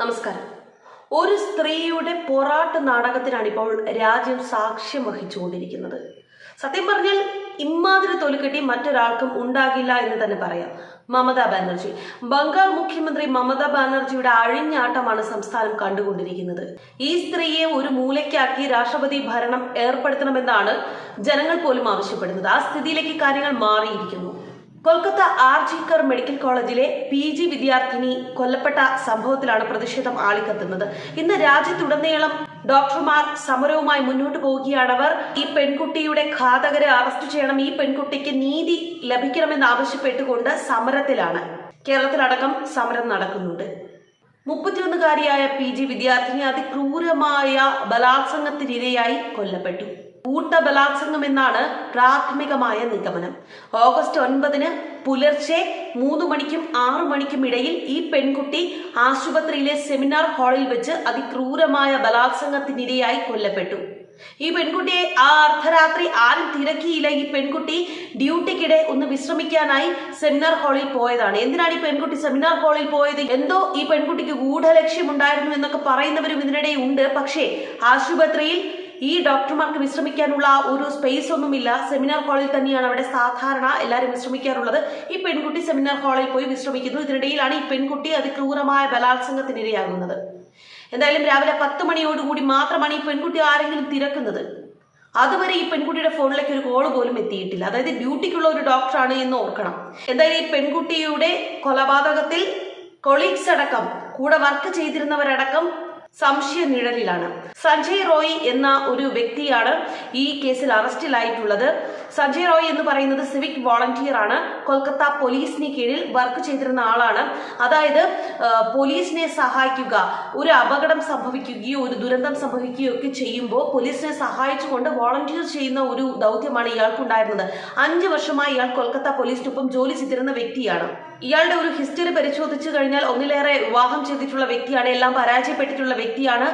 നമസ്കാരം. ഒരു സ്ത്രീയുടെ പോരാട്ട നാടകത്തിനാണ് ഇപ്പോൾ രാജ്യം സാക്ഷ്യം വഹിച്ചുകൊണ്ടിരിക്കുന്നത്. സത്യം പറഞ്ഞാൽ ഇമാതിരി തൊലിക്കെട്ടി മറ്റൊരാൾക്കും ഉണ്ടാകില്ല എന്ന് തന്നെ പറയാം. മമതാ ബാനർജി. ബംഗാൾ മുഖ്യമന്ത്രി മമതാ ബാനർജിയുടെ അഴിഞ്ഞാട്ടമാണ് സംസ്ഥാനം കണ്ടുകൊണ്ടിരിക്കുന്നത്. ഈ സ്ത്രീയെ ഒരു മൂലയ്ക്കാക്കി രാഷ്ട്രപതി ഭരണം ഏർപ്പെടുത്തണമെന്നാണ് ജനങ്ങൾ പോലും ആവശ്യപ്പെടുന്നത്. ആ സ്ഥിതിയിലേക്ക് കാര്യങ്ങൾ മാറിയിരിക്കുന്നു. കൊൽക്കത്ത ആർജിക്കർ മെഡിക്കൽ കോളേജിലെ പി ജി വിദ്യാർത്ഥിനി കൊല്ലപ്പെട്ട സംഭവത്തിലാണ് പ്രതിഷേധം ആളിക്കത്തുന്നത്. ഇന്ന് രാജ്യത്തുടനീളം ഡോക്ടർമാർ സമരവുമായി മുന്നോട്ട് പോവുകയാണവർ ഈ പെൺകുട്ടിയുടെ ഘാതകരെ അറസ്റ്റ് ചെയ്യണം ഈ പെൺകുട്ടിക്ക് നീതി ലഭിക്കണമെന്ന് ആവശ്യപ്പെട്ടുകൊണ്ട് സമരത്തിലാണ്. കേരളത്തിലടക്കം സമരം നടക്കുന്നുണ്ട്. മുപ്പത്തിയൊന്നുകാരിയായ പി ജി വിദ്യാർത്ഥിനി അതിക്രൂരമായ ബലാത്സംഗത്തിനിരയായി കൊല്ലപ്പെട്ടു. കൂട്ട ബലാത്സംഗം എന്നാണ് പ്രാഥമികമായ നിഗമനം. ഓഗസ്റ്റ് ഒൻപതിന് പുലർച്ചെ മൂന്ന് മണിക്കും ആറു മണിക്കും ഇടയിൽ ഈ പെൺകുട്ടി ആശുപത്രിയിലെ സെമിനാർ ഹാളിൽ വെച്ച് അതിക്രൂരമായ ബലാത്സംഗത്തിനിരയായി കൊല്ലപ്പെട്ടു. ഈ പെൺകുട്ടിയെ ആ അർദ്ധരാത്രി ആരും തിരക്കിയില്ല. ഈ പെൺകുട്ടി ഡ്യൂട്ടിക്കിടെ ഒന്ന് വിശ്രമിക്കാനായി സെമിനാർ ഹാളിൽ പോയതാണ്. എന്തിനാണ് ഈ പെൺകുട്ടി സെമിനാർ ഹാളിൽ പോയത്? എന്തോ ഈ പെൺകുട്ടിക്ക് ഗൂഢലക്ഷ്യം ഉണ്ടായിരുന്നു എന്നൊക്കെ പറയുന്നവരും ഇതിനിടെ ഉണ്ട്. പക്ഷേ ആശുപത്രിയിൽ ഈ ഡോക്ടർമാർക്ക് വിശ്രമിക്കാനുള്ള ഒരു സ്പേസ് ഒന്നുമില്ല. സെമിനാർ ഹാളിൽ തന്നെയാണ് അവിടെ സാധാരണ എല്ലാവരും വിശ്രമിക്കാറുള്ളത്. ഈ പെൺകുട്ടി സെമിനാർ ഹാളിൽ പോയി വിശ്രമിക്കുന്നു. ഇതിനിടയിലാണ് ഈ പെൺകുട്ടി അതിക്രൂരമായ ബലാത്സംഗത്തിനിരയാകുന്നത്. എന്തായാലും രാവിലെ പത്ത് മണിയോടുകൂടി മാത്രമാണ് ഈ പെൺകുട്ടി ആരെങ്കിലും തിരക്കുന്നത്. അതുവരെ ഈ പെൺകുട്ടിയുടെ ഫോണിലേക്ക് ഒരു കോൾ പോലും എത്തിയിട്ടില്ല. അതായത് ഡ്യൂട്ടിക്കുള്ള ഒരു ഡോക്ടറാണ് എന്ന് ഓർക്കണം. എന്തായാലും ഈ പെൺകുട്ടിയുടെ കൊലപാതകത്തിൽ കൊളീഗ്സ് അടക്കം കൂടെ വർക്ക് ചെയ്തിരുന്നവരടക്കം സംശയ നിഴലിലാണ് സഞ്ജയ് റോയി എന്ന ഒരു വ്യക്തിയാണ് ഈ കേസിൽ അറസ്റ്റിലായിട്ടുള്ളത്. സഞ്ജയ് റോയ് എന്ന് പറയുന്നത് സിവിക് വോളണ്ടിയർ ആണ്. കൊൽക്കത്ത പോലീസിന് കീഴിൽ വർക്ക് ചെയ്തിരുന്ന ആളാണ്. അതായത് പോലീസിനെ സഹായിക്കുക ഒരു അപകടം സംഭവിക്കുകയോ ഒരു ദുരന്തം സംഭവിക്കുകയോ ഒക്കെ ചെയ്യുമ്പോൾ പോലീസിനെ സഹായിച്ചുകൊണ്ട് വോളണ്ടിയർ ചെയ്യുന്ന ഒരു ദൗത്യമാണ് ഇയാൾക്കുണ്ടായിരുന്നത്. അഞ്ച് വർഷമായി ഇയാൾ കൊൽക്കത്ത പോലീസിനൊപ്പം ജോലി ചെയ്തിരുന്ന വ്യക്തിയാണ്. ഇയാളുടെ ഒരു ഹിസ്റ്ററി പരിശോധിച്ചു കഴിഞ്ഞാൽ ഒന്നിലേറെ വിവാഹം ചെയ്തിട്ടുള്ള വ്യക്തിയാണ് എല്ലാം പരാജയപ്പെട്ടിട്ടുള്ള വ്യക്തിയാണ്.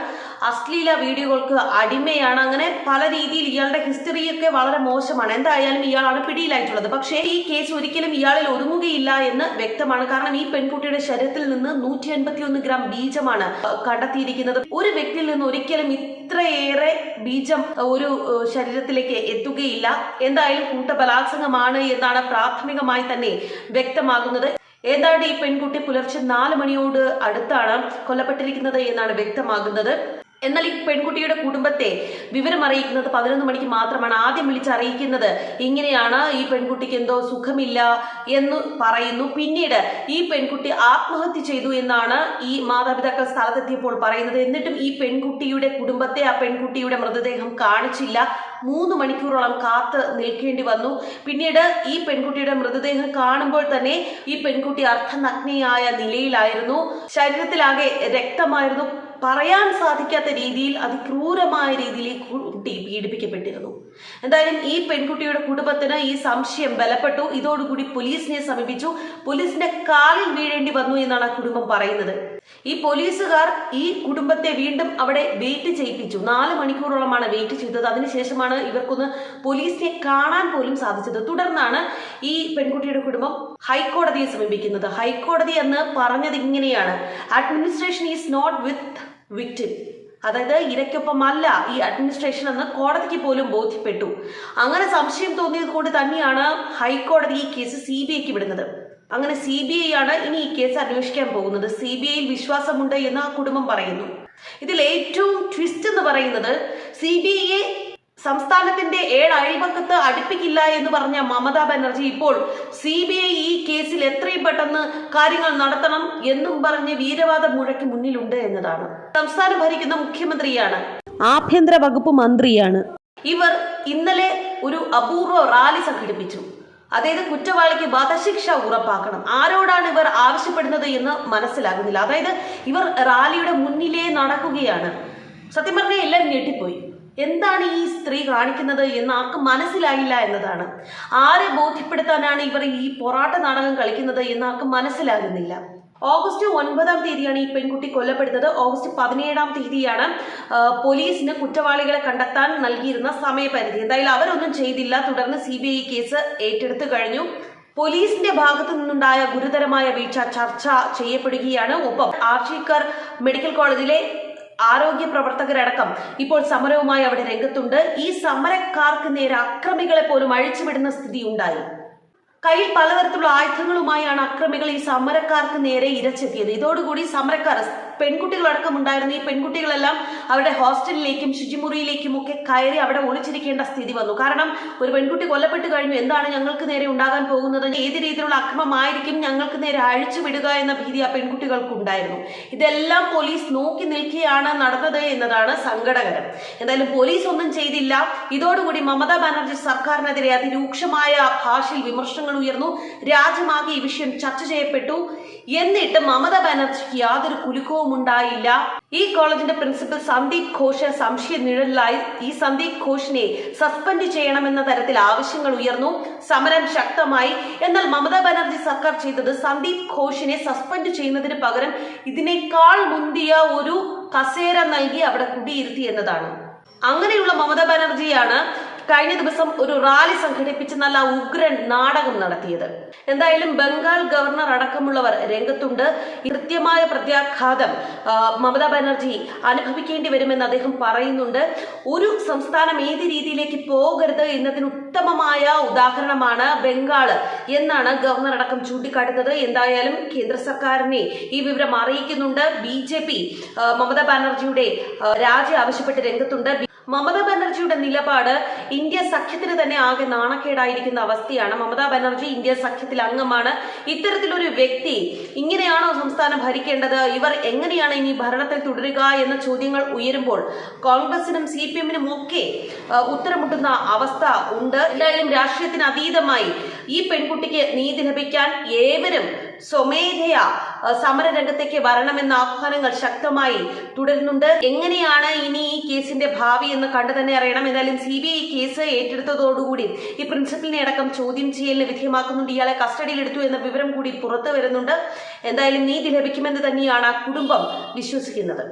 അശ്ലീല വീഡിയോകൾക്ക് അടിമയാണ്. അങ്ങനെ പല രീതിയിൽ ഇയാളുടെ ഹിസ്റ്ററിയൊക്കെ വളരെ മോശമാണ്. എന്തായാലും ഇയാളാണ് പിടിയിലായിട്ടുള്ളത്. പക്ഷേ ഈ കേസ് ഒരിക്കലും ഇയാളിൽ ഒതുങ്ങുകയില്ല എന്ന് വ്യക്തമാണ്. കാരണം ഈ പെൺകുട്ടിയുടെ ശരീരത്തിൽ നിന്ന് നൂറ്റി അൻപത്തി ഗ്രാം ബീജമാണ് കണ്ടെത്തിയിരിക്കുന്നത്. ഒരു വ്യക്തിയിൽ നിന്ന് ഒരിക്കലും ഇത്രയേറെ ബീജം ഒരു ശരീരത്തിലേക്ക് എത്തുകയില്ല. എന്തായാലും കൂട്ടബലാത്സംഗമാണ് എന്നാണ് പ്രാഥമികമായി തന്നെ വ്യക്തമാകുന്നത്. ഏതാണ്ട് ഈ പെൺകുട്ടി പുലർച്ചെ നാല് മണിയോട് അടുത്താണ് കൊല്ലപ്പെട്ടിരിക്കുന്നത് എന്നാണ് വ്യക്തമാകുന്നത്. എന്നാൽ ഈ പെൺകുട്ടിയുടെ കുടുംബത്തെ വിവരം അറിയിക്കുന്നത് പതിനൊന്ന് മണിക്ക് മാത്രമാണ് ആദ്യം വിളിച്ച് അറിയിക്കുന്നത് ഇങ്ങനെയാണ് ഈ പെൺകുട്ടിക്ക് എന്തോ സുഖമില്ല എന്ന് പറയുന്നു. പിന്നീട് ഈ പെൺകുട്ടി ആത്മഹത്യ ചെയ്തു എന്നാണ് ഈ മാതാപിതാക്കൾ സ്ഥലത്തെത്തിയപ്പോൾ പറയുന്നത്. എന്നിട്ടും ഈ പെൺകുട്ടിയുടെ കുടുംബത്തെ ആ പെൺകുട്ടിയുടെ മൃതദേഹം കാണിച്ചില്ല. മൂന്ന് മണിക്കൂറോളം കാത്ത് നിൽക്കേണ്ടി വന്നു. പിന്നീട് ഈ പെൺകുട്ടിയുടെ മൃതദേഹം കാണുമ്പോൾ തന്നെ ഈ പെൺകുട്ടി അർത്ഥനഗ്നിയായ നിലയിലായിരുന്നു. ശരീരത്തിലാകെ രക്തമായിരുന്നു. പറയാൻ സാധിക്കാത്ത രീതിയിൽ അതിക്രൂരമായ രീതിയിൽ ഈ കുട്ടി പീഡിപ്പിക്കപ്പെട്ടിരുന്നു. എന്തായാലും ഈ പെൺകുട്ടിയുടെ കുടുംബത്തിന് ഈ സംശയം ബലപ്പെട്ടു. ഇതോടുകൂടി പോലീസിനെ സമീപിച്ചു. പോലീസിന്റെ കാലിൽ വീഴേണ്ടി വന്നു എന്നാണ് ആ കുടുംബം പറയുന്നത്. ഈ പോലീസുകാർ ഈ കുടുംബത്തെ വീണ്ടും അവിടെ വെയിറ്റ് ചെയ്യിപ്പിച്ചു. നാല് മണിക്കൂറോളമാണ് വെയിറ്റ് ചെയ്തത്. അതിനുശേഷമാണ് ഇവർക്കൊന്ന് പോലീസിനെ കാണാൻ പോലും സാധിച്ചത്. തുടർന്നാണ് ഈ പെൺകുട്ടിയുടെ കുടുംബം ഹൈക്കോടതിയെ സമീപിക്കുന്നത്. ഹൈക്കോടതി എന്ന് പറഞ്ഞത് ഇങ്ങനെയാണ്. Administration is not with victim അതായത് ഇരയ്ക്കൊപ്പമല്ല ഈ അഡ്മിനിസ്ട്രേഷൻ എന്ന് കോടതിക്ക് പോലും ബോധ്യപ്പെട്ടു. അങ്ങനെ സംശയം തോന്നിയത് കൊണ്ട് തന്നെയാണ് ഹൈക്കോടതി ഈ കേസ് സി ബി ഐക്ക് വിടുന്നത്. അങ്ങനെ സി ബി ഐ ആണ് ഇനി ഈ കേസ് അന്വേഷിക്കാൻ പോകുന്നത്. സി ബി ഐയിൽ വിശ്വാസമുണ്ട് എന്ന് ആ കുടുംബം പറയുന്നു. ഇതിൽ ഏറ്റവും ട്വിസ്റ്റ് എന്ന് പറയുന്നത് സി ബി ഐയെ സംസ്ഥാനത്തിന്റെ ഏഴ് അയൽപക്കത്ത് അടുപ്പിക്കില്ല എന്ന് പറഞ്ഞ മമതാ ബാനർജി ഇപ്പോൾ സി ബി ഐ ഈ കേസിൽ എത്രയും പെട്ടെന്ന് കാര്യങ്ങൾ നടത്തണം എന്നും പറഞ്ഞ് വീരവാദം മുഴക്കി മുന്നിലുണ്ട് എന്നതാണ്. സംസ്ഥാനം ഭരിക്കുന്ന മുഖ്യമന്ത്രിയാണ്. ആഭ്യന്തര വകുപ്പ് മന്ത്രിയാണ്. ഇവർ ഇന്നലെ ഒരു അപൂർവ റാലി സംഘടിപ്പിച്ചു. അതായത് കുറ്റവാളിക്ക് വധശിക്ഷ ഉറപ്പാക്കണം. ആരോടാണ് ഇവർ ആവശ്യപ്പെടുന്നത് എന്ന് മനസ്സിലാകുന്നില്ല. അതായത് ഇവർ റാലിയുടെ മുന്നിലേ നടക്കുകയാണ്. സത്യം പറഞ്ഞാൽ എല്ലാവരും ഞെട്ടിപ്പോയി. എന്താണ് ഈ സ്ത്രീ കാണിക്കുന്നത് എന്ന് ആർക്കും മനസ്സിലായില്ല എന്നതാണ്. ആരെ ബോധ്യപ്പെടുത്താനാണ് ഇവർ ഈ പൊറാട്ട നാടകം കളിക്കുന്നത് എന്ന് ആർക്കും മനസ്സിലാകുന്നില്ല. ഓഗസ്റ്റ് ഒൻപതാം തീയതിയാണ് ഈ പെൺകുട്ടി കൊല്ലപ്പെടുന്നത്. ഓഗസ്റ്റ് പതിനേഴാം തീയതിയാണ് പോലീസിന് കുറ്റവാളികളെ കണ്ടെത്താൻ നൽകിയിരുന്ന സമയപരിധി. എന്തായാലും അവരൊന്നും ചെയ്തില്ല. തുടർന്ന് സി കേസ് ഏറ്റെടുത്തു കഴിഞ്ഞു. പോലീസിന്റെ ഭാഗത്തു നിന്നുണ്ടായ ഗുരുതരമായ വീഴ്ച ചർച്ച ചെയ്യപ്പെടുകയാണ്. ഒപ്പം ആർഷിക്കർ മെഡിക്കൽ കോളേജിലെ ആരോഗ്യ പ്രവർത്തകരടക്കം ഇപ്പോൾ സമരവുമായി അവിടെ രംഗത്തുണ്ട്. ഈ സമരക്കാർക്ക് നേരെ അക്രമികളെ പോലും അഴിച്ചുവിടുന്ന സ്ഥിതി ഉണ്ടായി കയ്യിൽ പലതരത്തിലുള്ള ആയുധങ്ങളുമായാണ് അക്രമികൾ ഈ സമരക്കാർക്ക് നേരെ ഇരച്ചെത്തിയത്. ഇതോടുകൂടി സമരക്കാർ പെൺകുട്ടികളടക്കം ഉണ്ടായിരുന്ന ഈ പെൺകുട്ടികളെല്ലാം അവരുടെ ഹോസ്റ്റലിലേക്കും ശുചിമുറിയിലേക്കും ഒക്കെ കയറി അവിടെ ഒളിച്ചിരിക്കേണ്ട സ്ഥിതി വന്നു. കാരണം ഒരു പെൺകുട്ടി കൊല്ലപ്പെട്ട് കഴിഞ്ഞു. എന്താണ് ഞങ്ങൾക്ക് നേരെ ഉണ്ടാകാൻ പോകുന്നത്? ഏത് രീതിയിലുള്ള അക്രമമായിരിക്കും ഞങ്ങൾക്ക് നേരെ അഴിച്ചു വിടുക എന്ന ഭീതി ആ പെൺകുട്ടികൾക്ക് ഉണ്ടായിരുന്നു ഇതെല്ലാം പോലീസ് നോക്കി നിൽക്കുകയാണ് നടന്നത് എന്നതാണ് സങ്കടകരം. എന്തായാലും പോലീസ് ഒന്നും ചെയ്തില്ല. ഇതോടുകൂടി മമതാ ബാനർജി സർക്കാരിനെതിരെ അതിരൂക്ഷമായ ഭാഷയിൽ വിമർശനങ്ങൾ ഉയർന്നു. രാജ്യമാകെ ഈ വിഷയം ചർച്ച ചെയ്യപ്പെട്ടു. എന്നിട്ട് മമതാ ബാനർജിക്ക് യാതൊരു കുലുക്കവും ഉണ്ടായില്ല ഈ കോളേജിന്റെ പ്രിൻസിപ്പൽ സന്ദീപ് ഘോഷ് സംശയ നിഴലിലായി ഈ സന്ദീപ് ഘോഷിനെ സസ്പെൻഡ് ചെയ്യണമെന്ന തരത്തിൽ ആവശ്യങ്ങൾ ഉയർന്നു. സമരം ശക്തമായി. എന്നാൽ മമതാ ബാനർജി സർക്കാർ ചെയ്തത് സന്ദീപ് ഘോഷിനെ സസ്പെൻഡ് ചെയ്യുന്നതിന് പകരം ഇതിനേക്കാൾ മുന്തിയ ഒരു കസേര നൽകി അവിടെ കുടിയിരുത്തി എന്നതാണ്. അങ്ങനെയുള്ള മമതാ ബാനർജിയാണ് കഴിഞ്ഞ ദിവസം ഒരു റാലി സംഘടിപ്പിച്ച് നല്ല ഉഗ്രൻ നാടകം നടത്തിയത്. എന്തായാലും ബംഗാൾ ഗവർണർ അടക്കമുള്ളവർ രംഗത്തുണ്ട്. കൃത്യമായ പ്രത്യാഘാതം മമതാ ബാനർജി അനുഭവിക്കേണ്ടി വരുമെന്ന് അദ്ദേഹം പറയുന്നുണ്ട്. ഒരു സംസ്ഥാനം ഏത് രീതിയിലേക്ക് പോകരുത് എന്നതിന് ഉത്തമമായ ഉദാഹരണമാണ് ബംഗാൾ എന്നാണ് ഗവർണർ അടക്കം ചൂണ്ടിക്കാട്ടുന്നത്. എന്തായാലും കേന്ദ്ര സർക്കാരിനെ ഈ വിവരം അറിയിക്കുന്നുണ്ട്. ബി ജെ പി മമതാ ബാനർജിയുടെ രാജി ആവശ്യപ്പെട്ട് രംഗത്തുണ്ട്. മമതാ ബാനർജിയുടെ നിലപാട് ഇന്ത്യ സഖ്യത്തിന് തന്നെ ആകെ നാണക്കേടായിരിക്കുന്ന അവസ്ഥയാണ്. മമതാ ബാനർജി ഇന്ത്യ സഖ്യത്തിൽ അംഗമാണ്. ഇത്തരത്തിലൊരു വ്യക്തി ഇങ്ങനെയാണോ സംസ്ഥാനം ഭരിക്കേണ്ടത്? ഇവർ എങ്ങനെയാണ് ഇനി ഭരണത്തിൽ തുടരുക എന്ന ചോദ്യങ്ങൾ ഉയരുമ്പോൾ കോൺഗ്രസിനും സി പി എമ്മിനും ഒക്കെ ഉത്തരമുട്ടുന്ന അവസ്ഥ ഉണ്ട്. എന്തായാലും രാഷ്ട്രീയത്തിന് അതീതമായി ഈ പെൺകുട്ടിക്ക് നീതി ലഭിക്കാൻ ഏവരും സ്വമേധയാ സമരരംഗത്തേക്ക് വരണമെന്ന ആഹ്വാനങ്ങൾ ശക്തമായി തുടരുന്നുണ്ട്. എങ്ങനെയാണ് ഇനി ഈ കേസിന്റെ ഭാവി എന്ന് കണ്ടു തന്നെ അറിയണം. എന്തായാലും സി ബി ഐ കേസ് ഏറ്റെടുത്തതോടുകൂടി ഈ പ്രിൻസിപ്പലിനെ അടക്കം ചോദ്യം ചെയ്യലിന് വിധേയമാക്കുന്നുണ്ട്. ഇയാളെ കസ്റ്റഡിയിൽ എടുത്തു എന്ന വിവരം കൂടി പുറത്തു വരുന്നുണ്ട്. എന്തായാലും നീതി ലഭിക്കുമെന്ന് തന്നെയാണ് കുടുംബം വിശ്വസിക്കുന്നത്.